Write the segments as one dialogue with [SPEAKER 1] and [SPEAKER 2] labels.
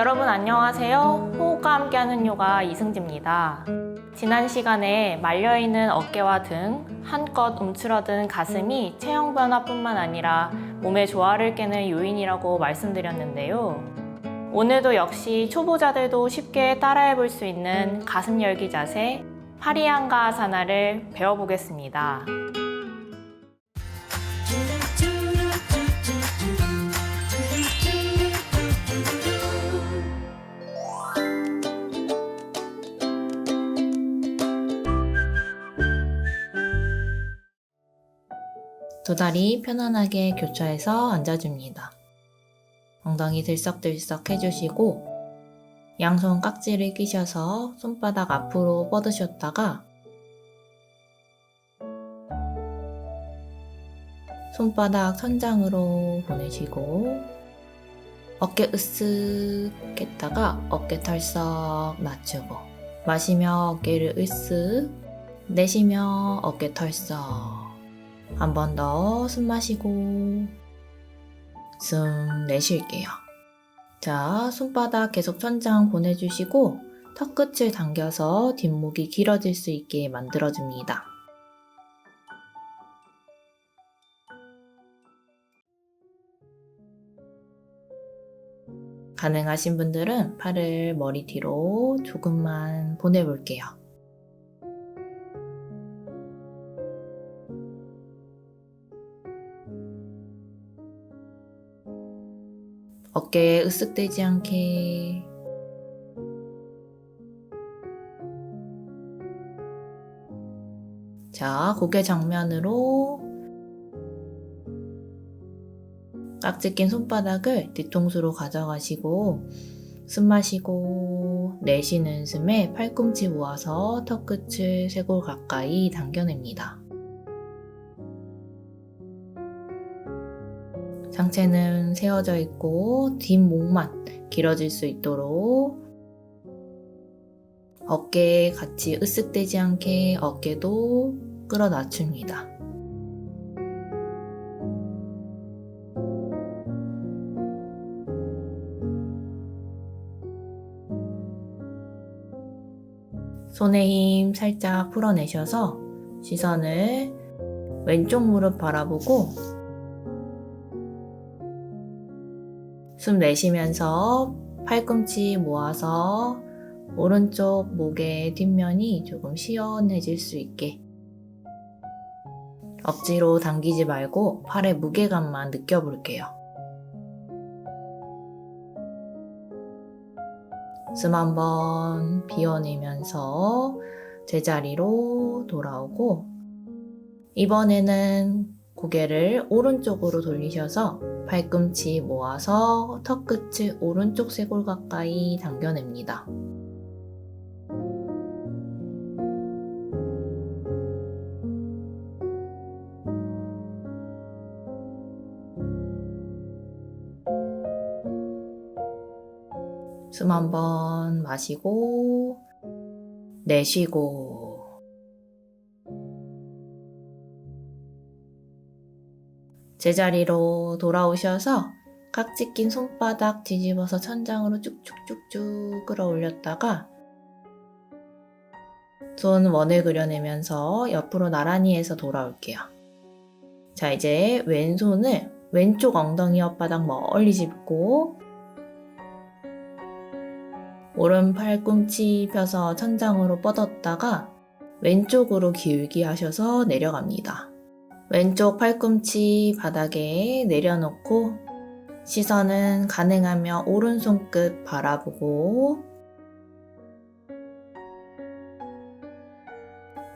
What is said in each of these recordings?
[SPEAKER 1] 여러분 안녕하세요. 호흡과 함께하는 요가 이승지입니다. 지난 시간에 말려있는 어깨와 등, 한껏 움츠러든 가슴이 체형 변화뿐만 아니라 몸의 조화를 깨는 요인이라고 말씀드렸는데요. 오늘도 역시 초보자들도 쉽게 따라해 볼 수 있는 가슴 열기 자세, 파리안가아사나를 배워보겠습니다. 두 다리 편안하게 교차해서 앉아줍니다. 엉덩이 들썩들썩 해주시고 양손 깍지를 끼셔서 손바닥 앞으로 뻗으셨다가 손바닥 천장으로 보내시고 어깨 으쓱 했다가 어깨 털썩 낮추고 마시며 어깨를 으쓱 내쉬며 어깨 털썩 한 번 더 숨 마시고 숨 내쉴게요. 자, 손바닥 계속 천장 보내주시고 턱 끝을 당겨서 뒷목이 길어질 수 있게 만들어줍니다. 가능하신 분들은 팔을 머리 뒤로 조금만 보내볼게요. 어깨에 으쓱대지 않게 자, 고개 정면으로 깍지 낀 손바닥을 뒤통수로 가져가시고 숨 마시고 내쉬는 숨에 팔꿈치 모아서 턱 끝을 쇄골 가까이 당겨냅니다. 상체는 세워져 있고 뒷목만 길어질 수 있도록 어깨에 같이 으쓱대지 않게 어깨도 끌어 낮춥니다. 손의 힘 살짝 풀어내셔서 시선을 왼쪽 무릎 바라보고 숨 내쉬면서 팔꿈치 모아서 오른쪽 목의 뒷면이 조금 시원해질 수 있게 억지로 당기지 말고 팔의 무게감만 느껴볼게요. 숨 한번 비워내면서 제자리로 돌아오고 이번에는 고개를 오른쪽으로 돌리셔서 팔꿈치 모아서 턱 끝을 오른쪽 쇄골 가까이 당겨냅니다. 숨 한번 마시고 내쉬고 제자리로 돌아오셔서 깍지 낀 손바닥 뒤집어서 천장으로 쭉쭉쭉쭉 끌어올렸다가 손 원을 그려내면서 옆으로 나란히 해서 돌아올게요. 자, 이제 왼손을 왼쪽 엉덩이 혓바닥 멀리 짚고 오른 팔 꿈치 펴서 천장으로 뻗었다가 왼쪽으로 기울기 하셔서 내려갑니다. 왼쪽 팔꿈치 바닥에 내려놓고 시선은 가능하면 오른손 끝 바라보고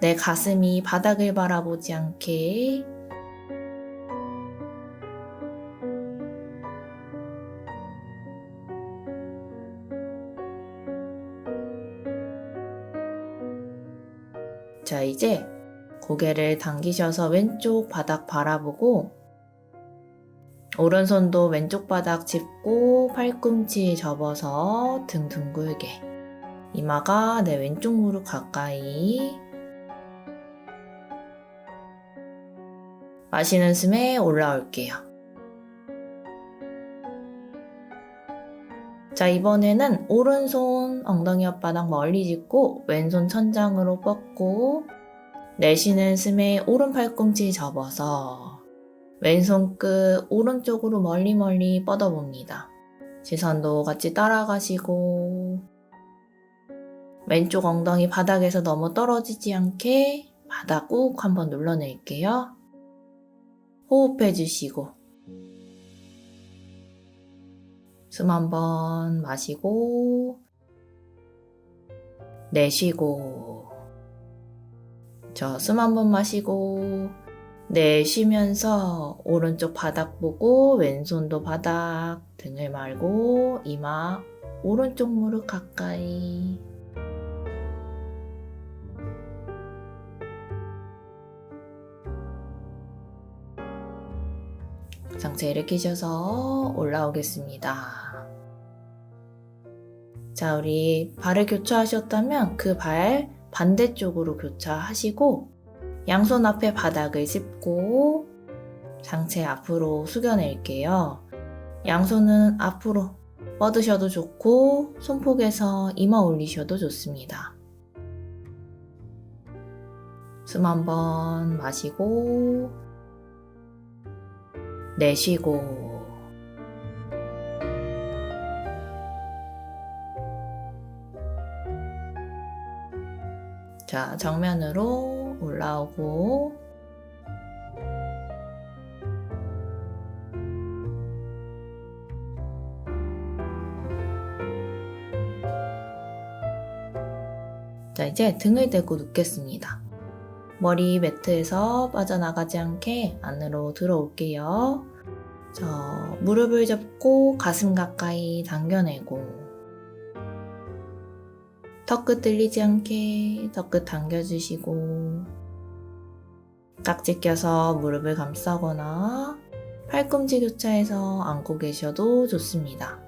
[SPEAKER 1] 내 가슴이 바닥을 바라보지 않게 자, 이제 고개를 당기셔서 왼쪽 바닥 바라보고 오른손도 왼쪽 바닥 짚고 팔꿈치 접어서 등 둥글게 이마가 내 왼쪽 무릎 가까이 마시는 숨에 올라올게요. 자, 이번에는 오른손 엉덩이 앞바닥 멀리 짚고 왼손 천장으로 뻗고 내쉬는 숨에 오른 팔꿈치 접어서 왼손 끝 오른쪽으로 멀리 멀리 뻗어봅니다. 시선도 같이 따라가시고 왼쪽 엉덩이 바닥에서 너무 떨어지지 않게 바닥 꾹 한번 눌러낼게요. 호흡해 주시고 숨 한번 마시고 내쉬고 저 숨 한 번 마시고 내쉬면서 오른쪽 바닥 보고 왼손도 바닥 등을 말고 이마 오른쪽 무릎 가까이 상체 일으키셔서 올라오겠습니다. 자, 우리 발을 교차하셨다면 그 발 반대쪽으로 교차하시고 양손 앞에 바닥을 짚고 상체 앞으로 숙여낼게요. 양손은 앞으로 뻗으셔도 좋고 손폭에서 이마 올리셔도 좋습니다. 숨 한번 마시고 내쉬고 자, 정면으로 올라오고 자, 이제 등을 대고 눕겠습니다. 머리 매트에서 빠져나가지 않게 안으로 들어올게요. 저 무릎을 접고 가슴 가까이 당겨내고 턱끝 들리지 않게 턱끝 당겨주시고 깍지 껴서 무릎을 감싸거나 팔꿈치 교차해서 안고 계셔도 좋습니다.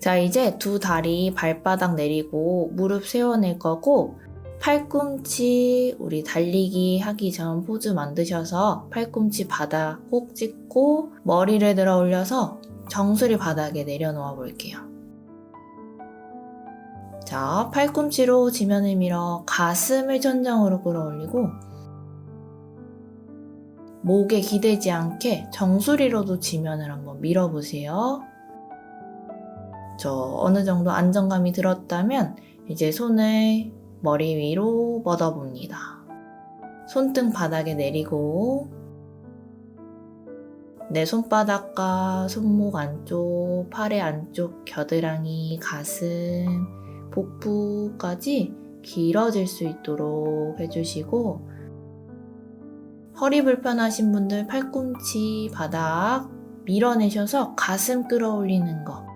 [SPEAKER 1] 자, 이제 두 다리 발바닥 내리고 무릎 세워낼 거고 팔꿈치 우리 달리기 하기 전 포즈 만드셔서 팔꿈치 바닥 꼭 찍고 머리를 들어 올려서 정수리 바닥에 내려놓아 볼게요. 자, 팔꿈치로 지면을 밀어 가슴을 천장으로 끌어올리고 목에 기대지 않게 정수리로도 지면을 한번 밀어보세요. 저 어느 정도 안정감이 들었다면 이제 손을 머리 위로 뻗어봅니다. 손등 바닥에 내리고 내 손바닥과 손목 안쪽, 팔의 안쪽, 겨드랑이, 가슴, 복부까지 길어질 수 있도록 해주시고 허리 불편하신 분들 팔꿈치 바닥 밀어내셔서 가슴 끌어올리는 거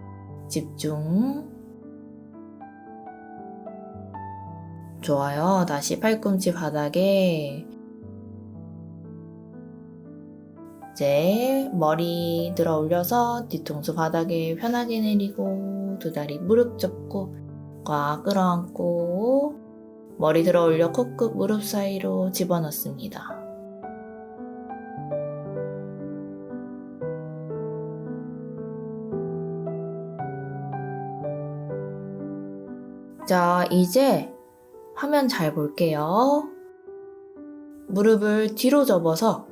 [SPEAKER 1] 집중 좋아요. 다시 팔꿈치 바닥에 이제 머리 들어 올려서 뒤통수 바닥에 편하게 내리고 두 다리 무릎 접고 꽉 끌어안고 머리 들어 올려 코끝 무릎 사이로 집어넣습니다. 자, 이제 화면 잘 볼게요. 무릎을 뒤로 접어서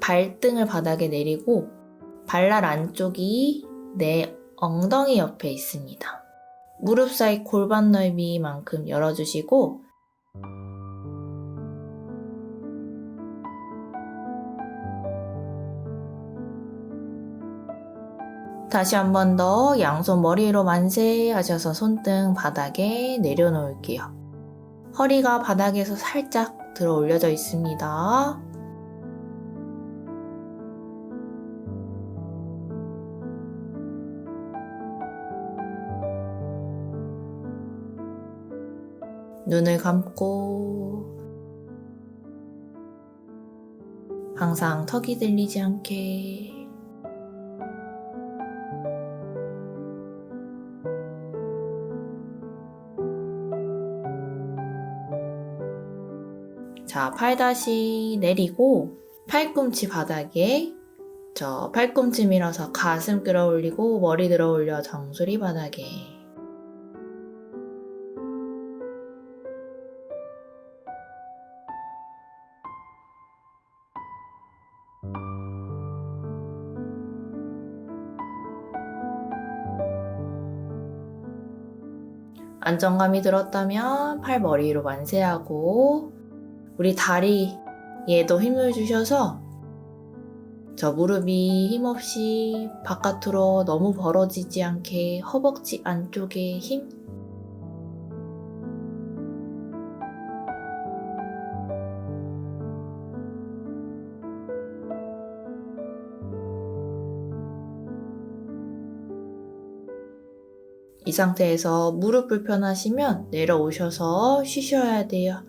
[SPEAKER 1] 발등을 바닥에 내리고 발날 안쪽이 내 엉덩이 옆에 있습니다. 무릎 사이 골반 넓이만큼 열어주시고 다시 한 번 더 양손 머리 위로 만세 하셔서 손등 바닥에 내려놓을게요. 허리가 바닥에서 살짝 들어 올려져 있습니다. 눈을 감고 항상 턱이 들리지 않게 자, 팔 다시 내리고 팔꿈치 바닥에
[SPEAKER 2] 저 팔꿈치 밀어서 가슴 끌어올리고 머리 들어 올려 정수리 바닥에. 안정감이 들었다면 팔 머리로 만세하고 우리 다리 얘도 힘을 주셔서 저 무릎이 힘없이 바깥으로 너무 벌어지지 않게 허벅지 안쪽에 힘 이 상태에서 무릎 불편하시면 내려오셔서 쉬셔야 돼요.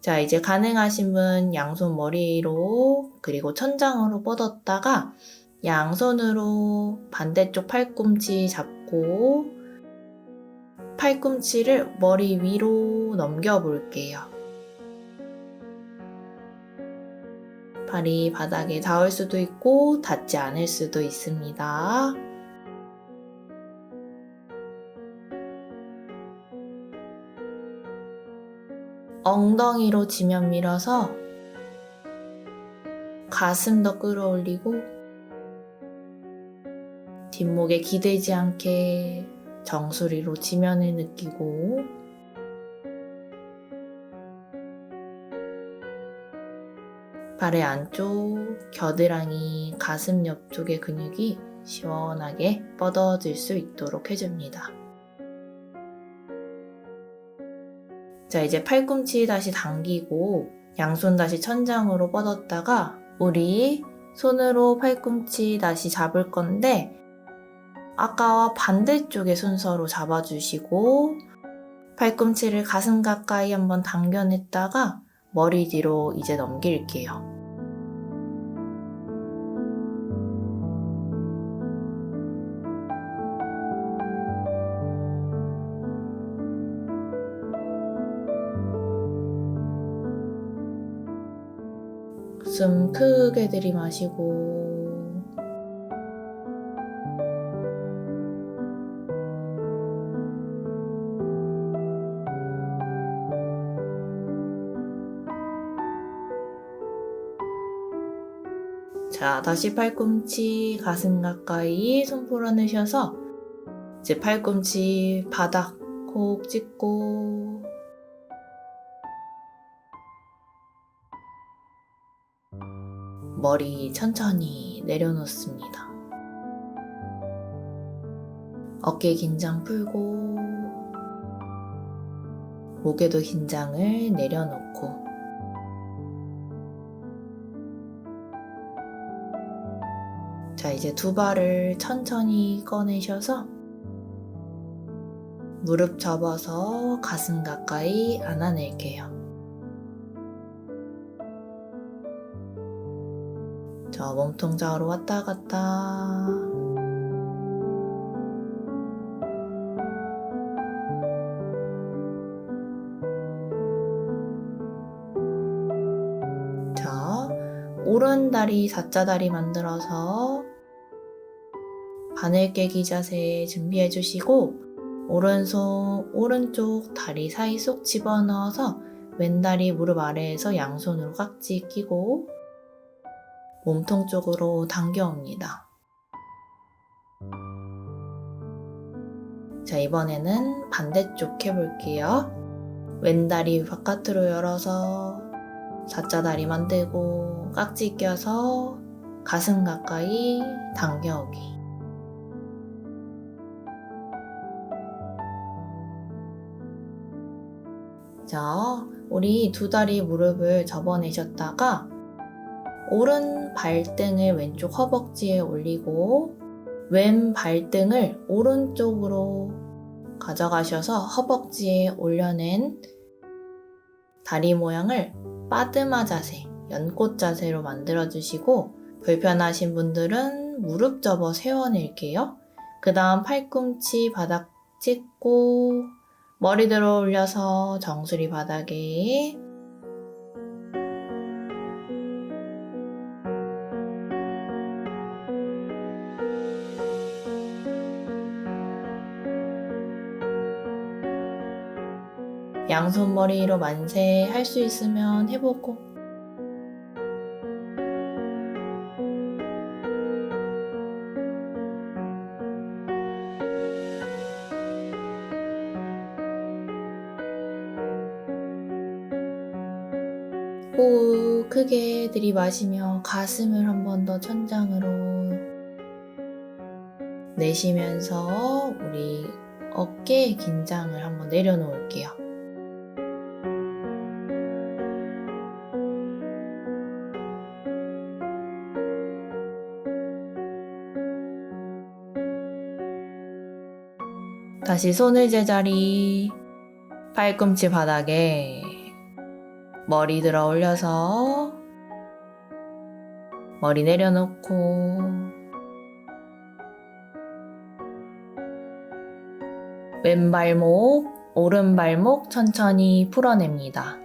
[SPEAKER 2] 자, 이제 가능하신 분 양손 머리로 그리고 천장으로 뻗었다가 양손으로 반대쪽 팔꿈치 잡고 팔꿈치를 머리 위로 넘겨 볼게요. 발이 바닥에 닿을 수도 있고 닿지 않을 수도 있습니다. 엉덩이로 지면 밀어서 가슴 더 끌어올리고 뒷목에 기대지 않게 정수리로 지면을 느끼고 발의 안쪽 겨드랑이 가슴 옆쪽의 근육이 시원하게 뻗어질 수 있도록 해줍니다. 자, 이제 팔꿈치 다시 당기고 양손 다시 천장으로 뻗었다가 우리 손으로 팔꿈치 다시 잡을 건데 아까와 반대쪽의 순서로 잡아주시고 팔꿈치를 가슴 가까이 한번 당겨냈다가 머리 뒤로 이제 넘길게요. 숨 크게 들이마시고 자, 다시 팔꿈치 가슴 가까이 손 풀어내셔서 이제 팔꿈치 바닥 콕 찍고 머리 천천히 내려놓습니다. 어깨 긴장 풀고 목에도 긴장을 내려놓고 이제 두 발을 천천히 꺼내셔서 무릎 접어서 가슴 가까이 안아낼게요. 저 몸통 좌우로 왔다 갔다. 자, 오른 다리, 사자 다리 만들어서 바늘 깨기 자세 준비해 주시고, 오른손, 오른쪽 다리 사이 쏙 집어넣어서 왼다리 무릎 아래에서 양손으로 깍지 끼고, 몸통 쪽으로 당겨옵니다. 자, 이번에는 반대쪽 해볼게요. 왼다리 바깥으로 열어서 사자다리 만들고 깍지 껴서 가슴 가까이 당겨오기. 자, 우리 두 다리 무릎을 접어내셨다가 오른 발등을 왼쪽 허벅지에 올리고 왼 발등을 오른쪽으로 가져가셔서 허벅지에 올려낸 다리 모양을 빠드마 자세, 연꽃 자세로 만들어 주시고 불편하신 분들은 무릎 접어 세워낼게요. 그 다음 팔꿈치 바닥 찍고 머리들어 올려서 정수리 바닥에. 양손 머리로 만세 할 수 있으면 해보고 크게 들이마시며 가슴을 한 번 더 천장으로 내쉬면서 우리 어깨 긴장을 한번 내려놓을게요. 다시 손을 제자리, 팔꿈치 바닥에 머리 들어 올려서 머리 내려놓고 왼발목, 오른발목 천천히 풀어냅니다.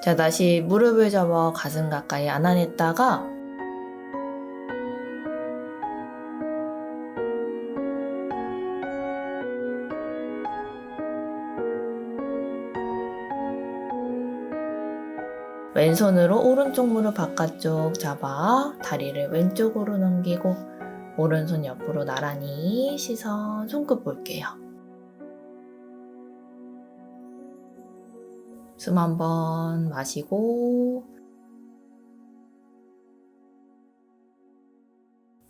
[SPEAKER 2] 자, 다시 무릎을 접어 가슴 가까이 안아냈다가 왼손으로 오른쪽 무릎 바깥쪽 잡아 다리를 왼쪽으로 넘기고 오른손 옆으로 나란히 시선 손끝 볼게요. 숨 한번 마시고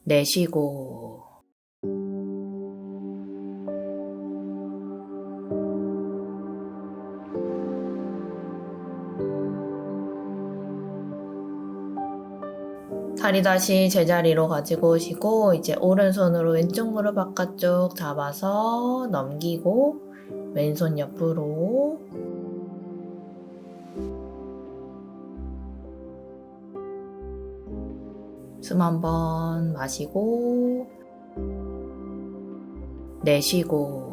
[SPEAKER 2] 내쉬고 다리 다시 제자리로 가지고 오시고 이제 오른손으로 왼쪽 무릎 바깥쪽 잡아서 넘기고 왼손 옆으로. 숨 한번 마시고 내쉬고.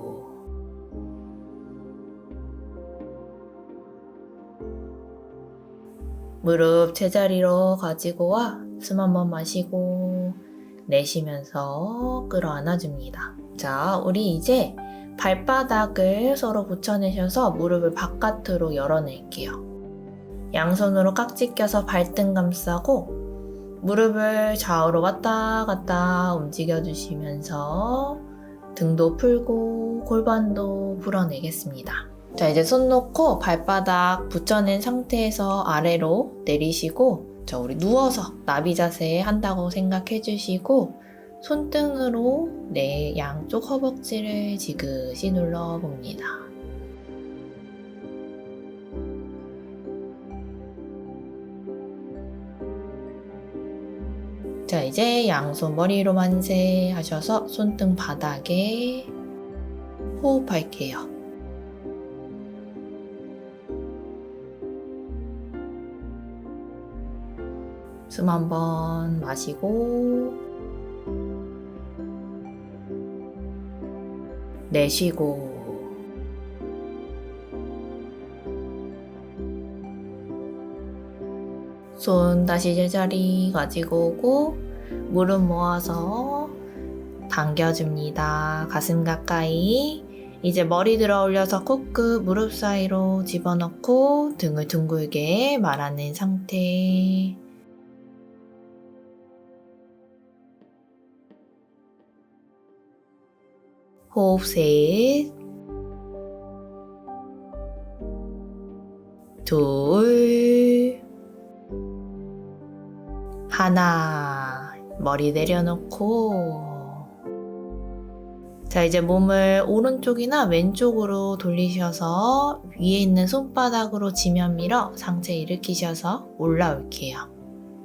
[SPEAKER 2] 무릎 제자리로 가지고 와 숨 한번 마시고 내쉬면서 끌어안아 줍니다. 자, 우리 이제 발바닥을 서로 붙여내셔서 무릎을 바깥으로 열어낼게요. 양손으로 깍지 껴서 발등 감싸고 무릎을 좌우로 왔다 갔다 움직여 주시면서 등도 풀고 골반도 풀어내겠습니다. 자, 이제 손 놓고 발바닥 붙여낸 상태에서 아래로 내리시고 자, 우리 누워서 나비 자세 한다고 생각해 주시고 손등으로 내 양쪽 허벅지를 지그시 눌러 봅니다. 자, 이제 양손 머리로 만세 하셔서 손등 바닥에 호흡할게요. 숨 한번 마시고. 내쉬고. 손 다시 제자리 가지고 오고 무릎 모아서 당겨줍니다. 가슴 가까이. 이제 머리 들어 올려서 코끝 무릎 사이로 집어넣고 등을 둥글게 말아낸 상태 호흡 셋, 둘, 하나. 머리 내려놓고. 자, 이제 몸을 오른쪽이나 왼쪽으로 돌리셔서 위에 있는 손바닥으로 지면 밀어 상체 일으키셔서 올라올게요.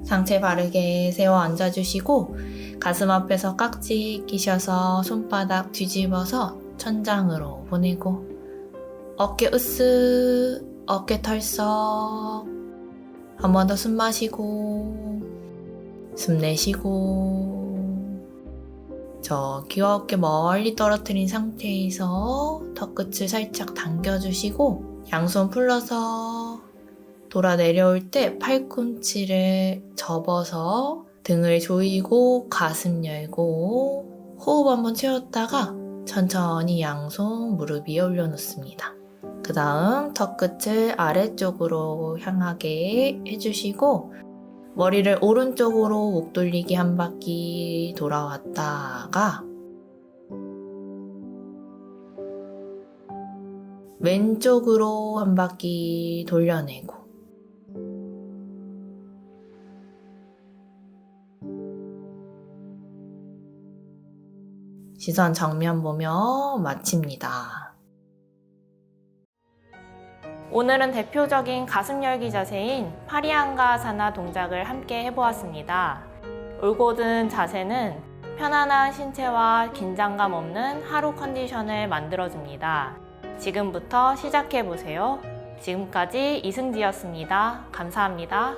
[SPEAKER 2] 상체 바르게 세워 앉아주시고 가슴 앞에서 깍지 끼셔서 손바닥 뒤집어서 천장으로 보내고 어깨 으쓱 어깨 털썩 한 번 더 숨 마시고 숨 내쉬고 저 귀엽게 멀리 떨어뜨린 상태에서 턱끝을 살짝 당겨주시고 양손 풀러서 돌아 내려올 때 팔꿈치를 접어서 등을 조이고 가슴 열고 호흡 한번 채웠다가 천천히 양손 무릎 위에 올려놓습니다. 그그 다음 턱 끝을 아래쪽으로 향하게 해주시고 머리를 오른쪽으로 목 돌리기 한 바퀴 돌아왔다가 왼쪽으로 한 바퀴 돌려내고 시선 정면 보며 마칩니다.
[SPEAKER 1] 오늘은 대표적인 가슴 열기 자세인 파리안가 사나 동작을 함께 해보았습니다. 올곧은 자세는 편안한 신체와 긴장감 없는 하루 컨디션을 만들어줍니다. 지금부터 시작해보세요. 지금까지 이승지였습니다. 감사합니다.